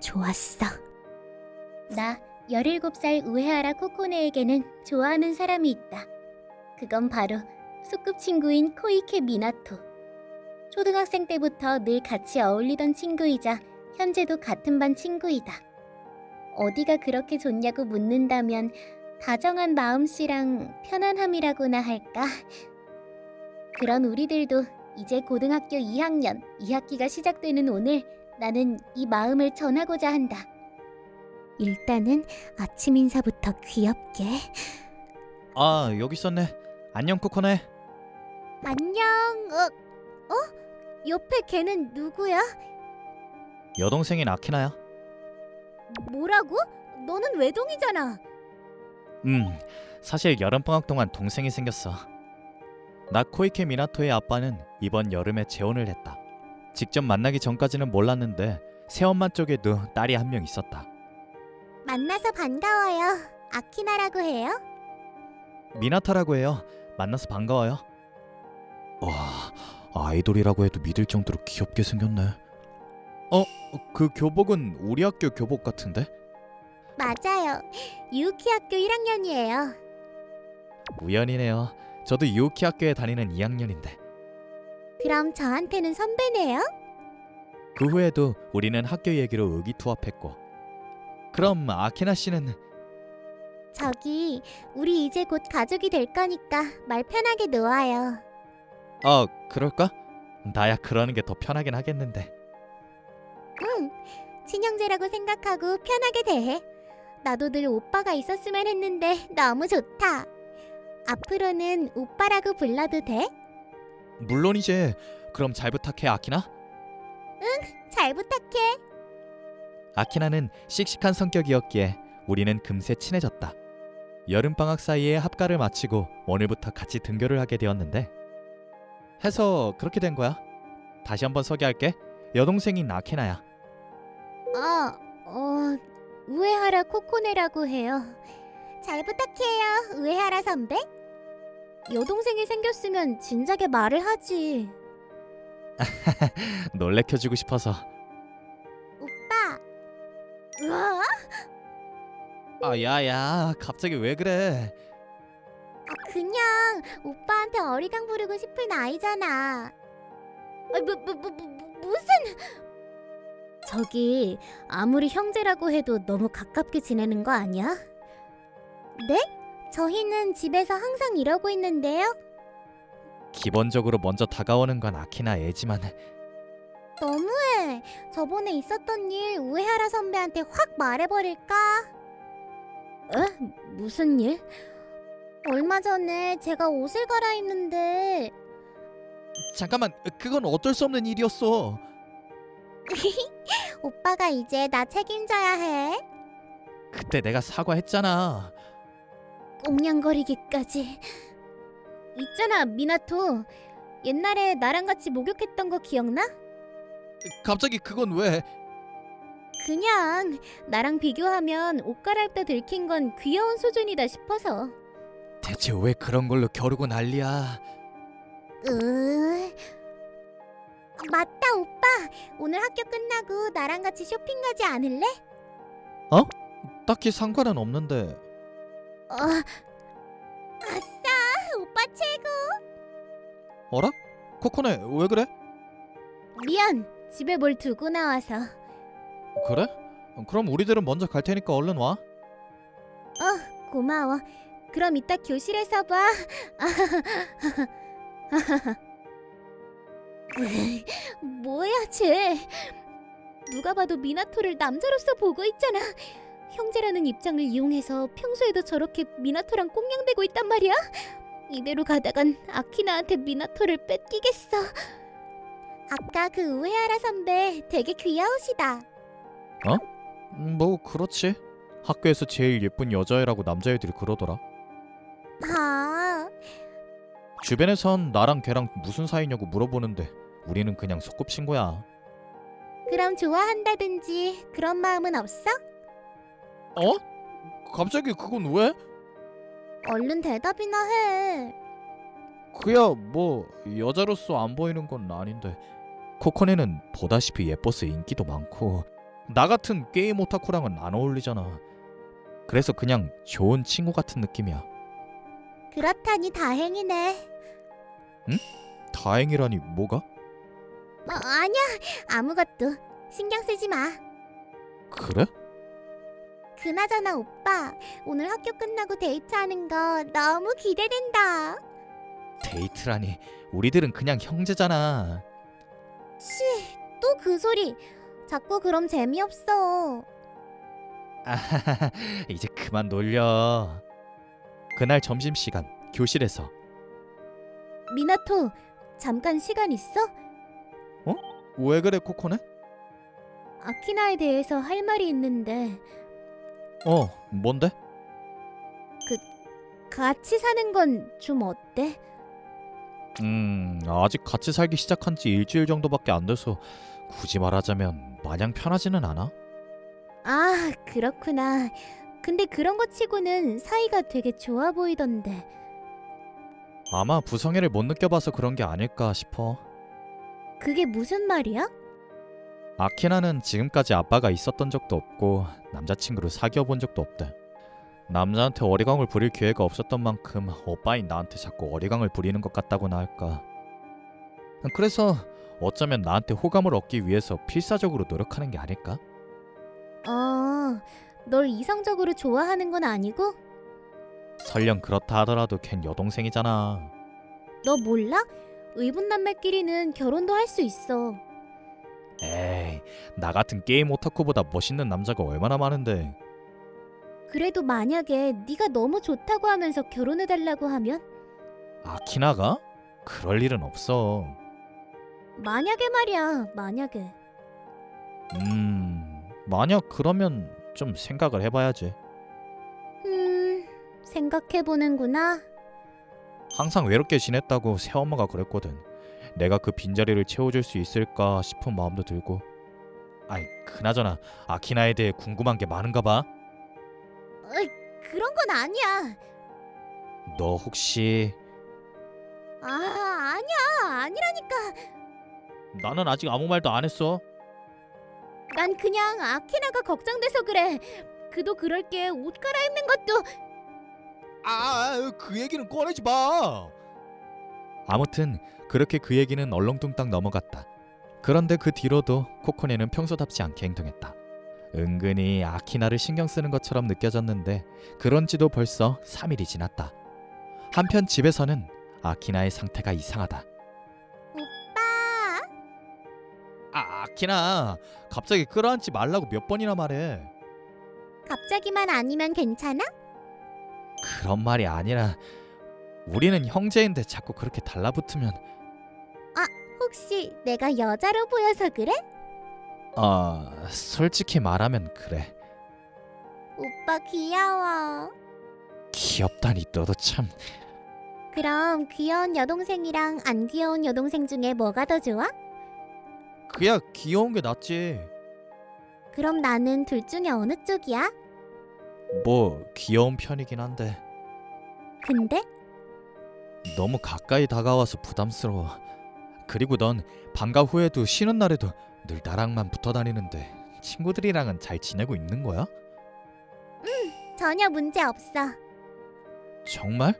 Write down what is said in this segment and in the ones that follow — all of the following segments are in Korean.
좋았어. 나 17살 우에하라 코코네에게는 좋아하는 사람이 있다. 그건 바로 소꿉친구인 코이케 미나토. 초등학생 때부터 늘 같이 어울리던 친구이자 현재도 같은 반 친구이다. 어디가 그렇게 좋냐고 묻는다면 다정한 마음씨랑 편안함이라고나 할까? 그런 우리들도 이제 고등학교 2학년 2학기가 시작되는 오늘 나는 이 마음을 전하고자 한다. 일단은 아침 인사부터 귀엽게. 아 여기 있었네. 안녕 코코네. 안녕. 어? 어? 옆에 걔는 누구야? 여동생인 아키나야. 뭐라고? 너는 외동이잖아. 음 사실 여름 방학 동안 동생이 생겼어. 나 코이케 미나토의 아빠는 이번 여름에 재혼을 했다. 직접 만나기 전까지는 몰랐는데 새엄마 쪽에도 딸이 한 명 있었다. 만나서 반가워요. 아키나라고 해요. 미나타라고 해요. 만나서 반가워요. 와 아이돌이라고 해도 믿을 정도로 귀엽게 생겼네. 어? 그 교복은 우리 학교 교복 같은데? 맞아요. 유키 학교 1학년이에요. 우연이네요. 저도 유키 학교에 다니는 2학년인데 그럼 저한테는 선배네요? 그 후에도 우리는 학교 얘기로 의기투합했고 그럼 아키나 씨는 저기 우리 이제 곧 가족이 될 거니까 말 편하게 놓아요. 아 그럴까? 나야 그러는 게 더 편하긴 하겠는데 응. 친형제라고 생각하고 편하게 대해. 나도 늘 오빠가 있었으면 했는데 너무 좋다. 앞으로는 오빠라고 불러도 돼? 물론이지 그럼 잘 부탁해 아키나 잘 부탁해. 아키나는 씩씩한 성격이었기에 우리는 금세 친해졌다 여름 방학 사이에 합가를 마치고 오늘부터 같이 등교를 하게 되었는데 해서 그렇게 된 거야 다시 한번 소개할게 여동생인 아키나야 아, 어, 우에하라 코코네라고 해요. 잘 부탁해요, 우에하라 선배. 여동생이 생겼으면 진작에 말을 하지. 놀래켜주고 싶어서 오빠. 우와, 아 야야 갑자기 왜 그래 아, 그냥 오빠한테 어리광 부르고 싶은 나이잖아. 아, 뭐, 뭐, 뭐, 뭐, 무슨? 저기 아무리 형제라고 해도 너무 가깝게 지내는 거 아니야? 네? 저희는 집에서 항상 이러고 있는데요. 기본적으로 먼저 다가오는 건 아키나 애지만 너무해. 저번에 있었던 일 우에하라 선배한테 확 말해버릴까? 에? 무슨 일? 얼마 전에 제가 옷을 갈아입는데 잠깐만 그건 어쩔 수 없는 일이었어 오빠가 이제 나 책임져야 해. 그때 내가 사과했잖아 꽁냥거리기까지. 있잖아, 미나토. 옛날에 나랑 같이 목욕했던 거 기억나? 갑자기 그건 왜 그냥 나랑 비교하면 옷 갈아입다 들킨 건 귀여운 수준이다 싶어서. 대체 왜 그런 걸로 겨루고 난리야 으... 맞다, 오빠. 오늘 학교 끝나고 나랑 같이 쇼핑 가지 않을래? 딱히 상관은 없는데 어... 아싸, 오빠 최고. 어라? 코코네 왜 그래? 미안, 집에 뭘 두고 나와서. 그래? 그럼 우리들은 먼저 갈 테니까 얼른 와 어, 고마워. 그럼 이따 교실에서 봐. 뭐야, 쟤? 누가 봐도 미나토를 남자로서 보고 있잖아. 형제라는 입장을 이용해서 평소에도 저렇게 미나토랑 꽁냥대고 있단 말이야. 이대로 가다간 아키나한테 미나토를 뺏기겠어. 아까 그 우에하라 선배 되게 귀여우시다. 음, 뭐 그렇지 학교에서 제일 예쁜 여자애라고 남자애들이 그러더라 아, 주변에선 나랑 걔랑 무슨 사이냐고 물어보는데 우리는 그냥 소꿉친구야 그럼 좋아한다든지 그런 마음은 없어? 어? 갑자기 그건 왜? 얼른 대답이나 해. 그야 뭐 여자로서 안 보이는 건 아닌데 코코네는 보다시피 예뻐서 인기도 많고 나 같은 게임 오타쿠랑은 안 어울리잖아. 그래서 그냥 좋은 친구 같은 느낌이야. 그렇다니 다행이네. 다행이라니 뭐가? 어, 아니야, 아무것도 신경 쓰지 마. 그래? 그나저나 오빠, 오늘 학교 끝나고 데이트하는 거 너무 기대된다. 데이트라니 우리들은 그냥 형제잖아. 씨, 또 그 소리. 자꾸 그럼 재미없어. 아하하, 이제 그만 놀려. 그날 점심 시간 교실에서 미나토, 잠깐 시간 있어? 왜 그래 코코네? 아키나에 대해서 할 말이 있는데 어 뭔데? 같이 사는 건 좀 어때? 음 아직 같이 살기 시작한 지 일주일 정도밖에 안 돼서 굳이 말하자면 마냥 편하지는 않아. 아, 그렇구나. 근데 그런 거 치고는 사이가 되게 좋아 보이던데. 아마 부성애를 못 느껴봐서 그런 게 아닐까 싶어. 그게 무슨 말이야? 아키나는 지금까지 아빠가 있었던 적도 없고 남자친구를 사귀어 본 적도 없대. 남자한테 어리광을 부릴 기회가 없었던 만큼 오빠인 나한테 자꾸 어리광을 부리는 것 같다고나 할까. 그래서 어쩌면 나한테 호감을 얻기 위해서 필사적으로 노력하는 게 아닐까? 어, 널 이성적으로 좋아하는 건 아니고? 설령 그렇다 하더라도 걘 여동생이잖아. 너 몰라? 의붓남매끼리는 결혼도 할 수 있어. 에이, 나 같은 게임 오타쿠보다 멋있는 남자가 얼마나 많은데. 그래도 만약에 네가 너무 좋다고 하면서 결혼해 달라고 하면 아키나가? 그럴 일은 없어. 만약에 말이야. 만약에. 음, 만약 그러면 좀 생각을 해봐야지. 음, 생각해 보는구나. 항상 외롭게 지냈다고 새엄마가 그랬거든. 내가 그 빈자리를 채워줄 수 있을까 싶은 마음도 들고. 아이, 그나저나 아키나에 대해 궁금한 게 많은가 봐. 그런 건 아니야. 너 혹시 아, 아니야. 아니라니까. 나는 아직 아무 말도 안 했어. 난 그냥 아키나가 걱정돼서 그래. 그도 그럴 게 옷 갈아입는 것도 아, 그 얘기는 꺼내지 마. 아무튼 그렇게 그 얘기는 얼렁뚱땅 넘어갔다. 그런데 그 뒤로도 코코네는 평소답지 않게 행동했다. 은근히 아키나를 신경 쓰는 것처럼 느껴졌는데 그런지도 벌써 3일이 지났다. 한편 집에서는 아키나의 상태가 이상하다. 오빠. 아, 아키나, 갑자기 끌어안지 말라고 몇 번이나 말해. 갑자기만 아니면 괜찮아? 그런 말이 아니라 우리는 형제인데 자꾸 그렇게 달라붙으면 혹시 내가 여자로 보여서 그래? 아, 솔직히 말하면 그래. 오빠 귀여워. 귀엽다니 너도 참. 그럼 귀여운 여동생이랑 안 귀여운 여동생 중에 뭐가 더 좋아? 그야 귀여운 게 낫지. 그럼 나는 둘 중에 어느 쪽이야? 뭐 귀여운 편이긴 한데 근데 너무 가까이 다가와서 부담스러워. 그리고 넌 방과 후에도 쉬는 날에도 늘 나랑만 붙어 다니는데 친구들이랑은 잘 지내고 있는 거야? 전혀 문제 없어. 정말?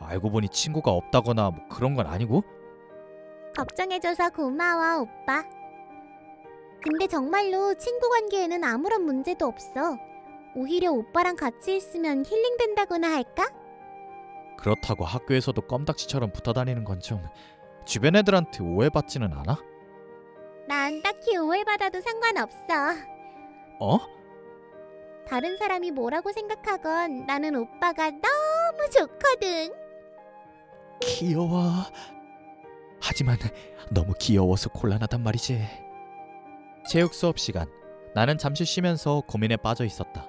알고 보니 친구가 없다거나 뭐 그런 건 아니고? 걱정해줘서 고마워, 오빠. 근데 정말로 친구 관계에는 아무런 문제도 없어. 오히려 오빠랑 같이 있으면 힐링된다고나 할까? 그렇다고 학교에서도 껌딱지처럼 붙어 다니는 건 좀 주변 애들한테 오해받지는 않아? 난 딱히 오해받아도 상관없어. 어? 다른 사람이 뭐라고 생각하건 나는 오빠가 너무 좋거든. 귀여워. 하지만 너무 귀여워서 곤란하단 말이지. 체육 수업 시간. 나는 잠시 쉬면서 고민에 빠져 있었다.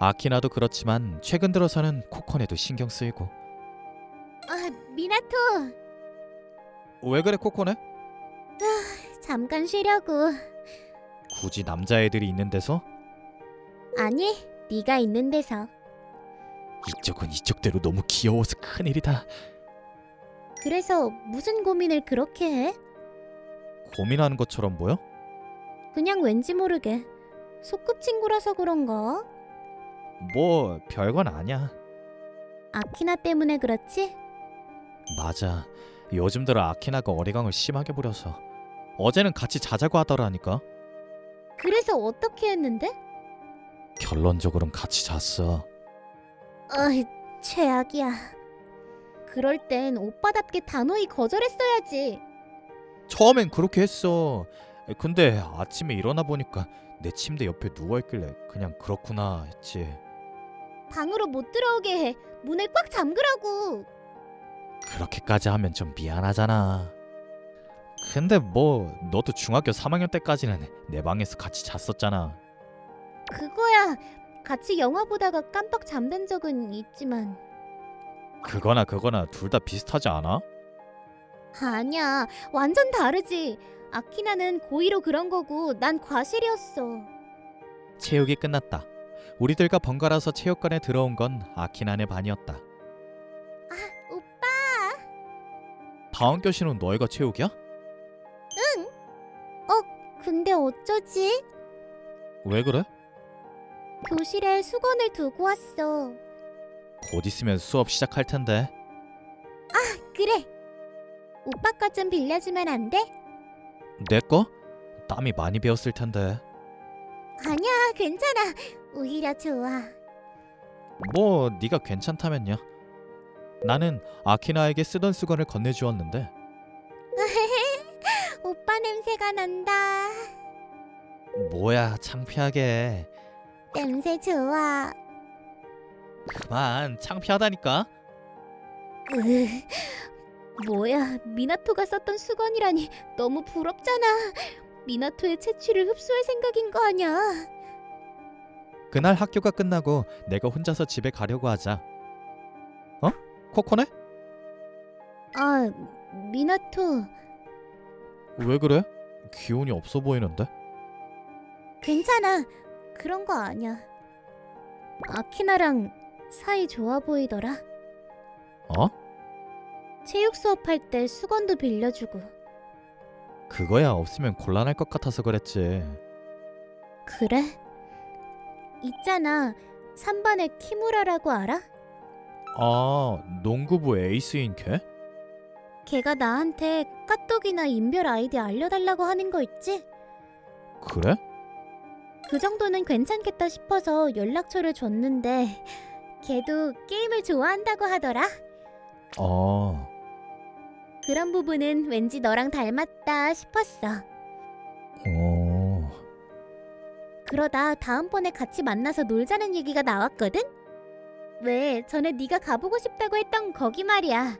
아키나도 그렇지만 최근 들어서는 코코네도 신경 쓰이고. 아, 미나토, 왜 그래 코코네? 잠깐 쉬려고. 굳이 남자애들이 있는 데서 아니, 네가 있는 데서. 이쪽은 이쪽대로 너무 귀여워서 큰일이다. 그래서 무슨 고민을 그렇게 해? 고민하는 것처럼 보여? 그냥 왠지 모르게 소꿉친구라서 그런가? 뭐 별건 아니야. 아키나 때문에 그렇지? 맞아. 요즘 들어 아키나가 어리광을 심하게 부려서 어제는 같이 자자고 하더라니까. 그래서 어떻게 했는데? 결론적으로는 같이 잤어. 어이, 최악이야. 그럴 땐 오빠답게 단호히 거절했어야지. 처음엔 그렇게 했어. 근데 아침에 일어나 보니까 내 침대 옆에 누워 있길래 그냥 그렇구나 했지. 방으로 못 들어오게 해. 문을 꽉 잠그라고. 그렇게까지 하면 좀 미안하잖아. 근데 뭐 너도 중학교 3학년 때까지는 내 방에서 같이 잤었잖아. 그거야. 같이 영화 보다가 깜빡 잠든 적은 있지만 그거나 그거나 둘 다 비슷하지 않아? 아니야. 완전 다르지. 아키나는 고의로 그런 거고 난 과실이었어. 체육이 끝났다. 우리들과 번갈아서 체육관에 들어온 건 아키나네 반이었다. 다음 교시는 너희가 체육이야? 근데 어쩌지? 왜 그래? 교실에 수건을 두고 왔어. 곧 있으면 수업 시작할 텐데. 그래. 오빠 거 좀 빌려주면 안 돼? 내 거? 땀이 많이 배었을 텐데. 아니야, 괜찮아. 오히려 좋아. 뭐 네가 괜찮다면요. 나는 아키나에게 쓰던 수건을 건네주었는데 오빠 냄새가 난다. 뭐야 창피하게 냄새 좋아. 그만 창피하다니까 으, 뭐야, 미나토가 썼던 수건이라니 너무 부럽잖아. 미나토의 채취를 흡수할 생각인 거 아니야? 그날 학교가 끝나고 내가 혼자서 집에 가려고 하자 어? 코코네? 아, 미나토 왜 그래? 기운이 없어 보이는데? 괜찮아. 그런 거 아니야. 아키나랑 사이 좋아 보이더라. 어? 체육 수업할 때 수건도 빌려주고. 그거야 없으면 곤란할 것 같아서 그랬지 그래? 있잖아. 3반의 키무라라고 알아? 아 농구부 에이스인 걔? 걔가 나한테 까똑이나 인별 아이디 알려달라고 하는 거 있지? 그래? 그 정도는 괜찮겠다 싶어서 연락처를 줬는데 걔도 게임을 좋아한다고 하더라. 어 그런 부분은 왠지 너랑 닮았다 싶었어. 어... 그러다 다음번에 같이 만나서 놀자는 얘기가 나왔거든? 왜 전에 네가 가보고 싶다고 했던 거기 말이야.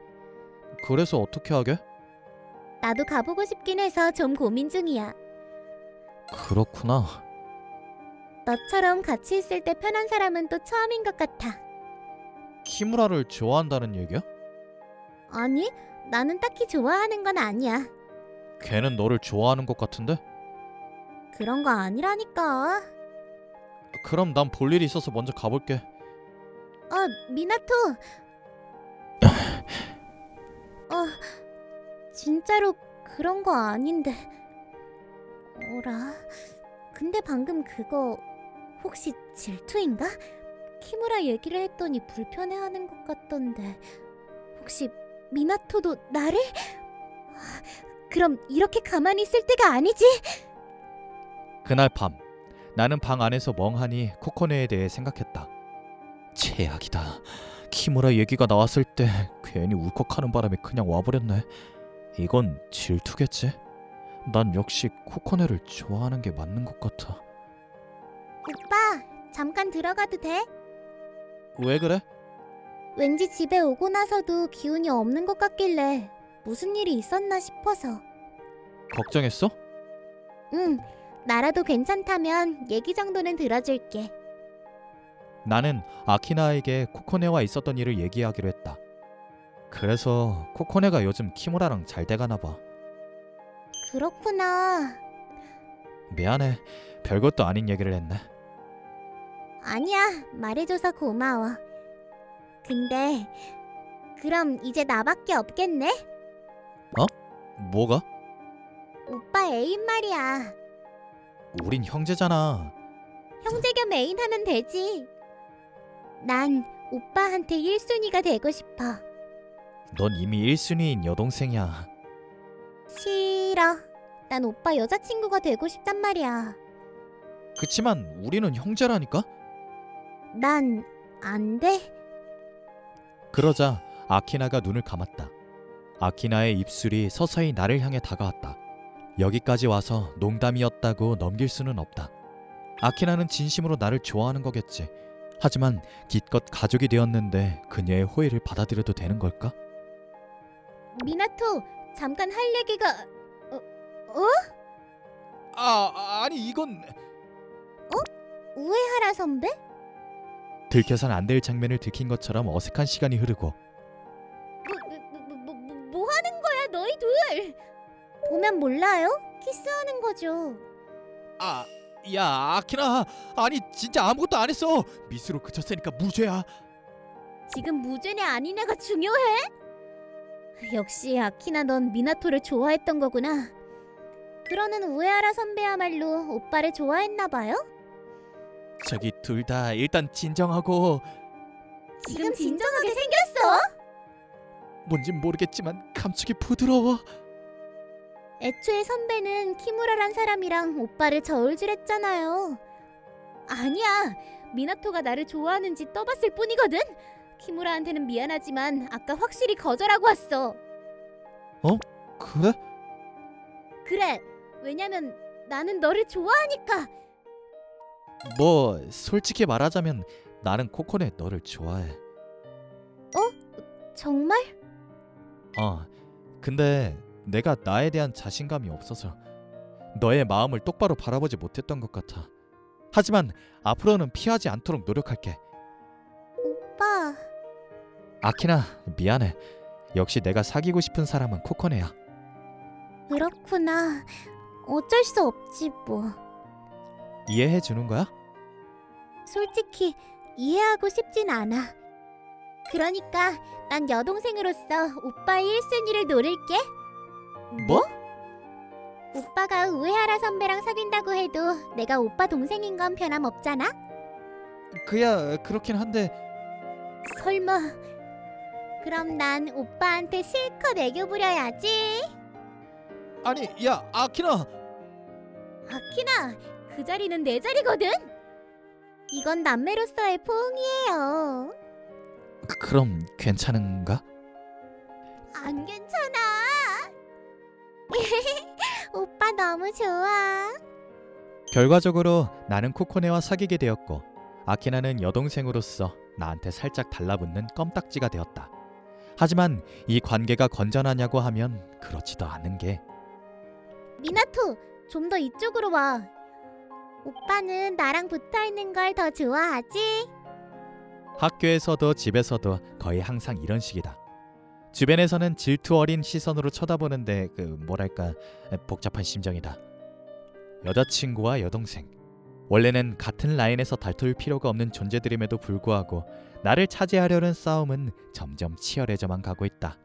그래서 어떻게 하게? 나도 가보고 싶긴 해서 좀 고민 중이야. 그렇구나 너처럼 같이 있을 때 편한 사람은 또 처음인 것 같아. 키무라를 좋아한다는 얘기야? 아니, 나는 딱히 좋아하는 건 아니야. 걔는 너를 좋아하는 것 같은데? 그런 거 아니라니까. 그럼 난 볼 일이 있어서 먼저 가볼게 어, 미나토. 어, 진짜로 그런 거 아닌데. 어라. 근데 방금 그거 혹시 질투인가? 키무라 얘기를 했더니 불편해하는 것 같던데. 혹시 미나토도 나를? 그럼 이렇게 가만히 있을 때가 아니지? 그날 밤 나는 방 안에서 멍하니 코코네에 대해 생각했다. 최악이다. 키무라 얘기가 나왔을 때 괜히 울컥하는 바람에 그냥 와버렸네. 이건 질투겠지? 난 역시 코코네를 좋아하는 게 맞는 것 같아. 오빠, 잠깐 들어가도 돼? 왜 그래? 왠지 집에 오고 나서도 기운이 없는 것 같길래 무슨 일이 있었나 싶어서. 걱정했어? 응, 나라도 괜찮다면 얘기 정도는 들어줄게. 나는 아키나에게 코코네와 있었던 일을 얘기하기로 했다. 그래서 코코네가 요즘 키무라랑 잘 돼가나 봐. 그렇구나. 미안해. 별것도 아닌 얘기를 했네. 아니야, 말해줘서 고마워. 근데 그럼 이제 나밖에 없겠네? 뭐가? 오빠 애인 말이야. 우린 형제잖아. 형제 겸 애인 하면 되지. 난 오빠한테 1순위가 되고 싶어. 넌 이미 1순위인 여동생이야. 싫어. 난 오빠 여자친구가 되고 싶단 말이야. 그치만 우리는 형제라니까? 난 안 돼. 그러자 아키나가 눈을 감았다. 아키나의 입술이 서서히 나를 향해 다가왔다. 여기까지 와서 농담이었다고 넘길 수는 없다. 아키나는 진심으로 나를 좋아하는 거겠지. 하지만 기껏 가족이 되었는데 그녀의 호의를 받아들여도 되는 걸까? 미나토, 잠깐 할 얘기가 어? 어? 아, 아니 이건 우에하라 선배? 들켜선 안 될 장면을 들킨 것처럼 어색한 시간이 흐르고 뭐, 뭐, 뭐, 뭐, 뭐 하는 거야 너희 둘? 보면 몰라요? 키스하는 거죠. 아, 야 아키나 아니 진짜 아무것도 안 했어 미스로 그쳤으니까 무죄야 지금 무죄냐 아니냐가 중요해? 역시 아키나 넌 미나토를 좋아했던 거구나. 그러는 우에하라 선배야말로 오빠를 좋아했나 봐요? 저기 둘 다 일단 진정하고 지금 진정하게 생겼어? 뭔진 모르겠지만 감촉이 부드러워 애초에 선배는 키무라란 사람이랑 오빠를 저울질했잖아요. 아니야, 미나토가 나를 좋아하는지 떠봤을 뿐이거든. 키무라한테는 미안하지만 아까 확실히 거절하고 왔어. 그래? 그래, 왜냐면 나는 너를 좋아하니까. 뭐 솔직히 말하자면 나는 코코네 너를 좋아해 정말? 어 근데 내가 나에 대한 자신감이 없어서 너의 마음을 똑바로 바라보지 못했던 것 같아 하지만 앞으로는 피하지 않도록 노력할게 오빠, 아키나 미안해 역시 내가 사귀고 싶은 사람은 코코네야 그렇구나. 어쩔 수 없지 뭐. 이해해 주는 거야? 솔직히 이해하고 싶진 않아. 그러니까 난 여동생으로서 오빠의 1순위를 노릴게. 뭐? 오빠가 우에하라 선배랑 사귄다고 해도 내가 오빠 동생인 건 변함없잖아? 그야 그렇긴 한데 설마 그럼 난 오빠한테 실컷 애교 부려야지 아니 야 아키나 아키나 그 자리는 내 자리거든? 이건 남매로서의 포옹이에요 그- 그럼 괜찮은가? 안 괜찮아 오빠 너무 좋아 결과적으로 나는 코코네와 사귀게 되었고 아키나는 여동생으로서 나한테 살짝 달라붙는 껌딱지가 되었다. 하지만 이 관계가 건전하냐고 하면 그렇지도 않은 게 미나토 좀 더 이쪽으로 와 오빠는 나랑 붙어 있는 걸 더 좋아하지? 학교에서도 집에서도 거의 항상 이런 식이다. 주변에서는 질투 어린 시선으로 쳐다보는데 그 뭐랄까 복잡한 심정이다. 여자친구와 여동생 원래는 같은 라인에서 다툴 필요가 없는 존재들임에도 불구하고 나를 차지하려는 싸움은 점점 치열해져만 가고 있다.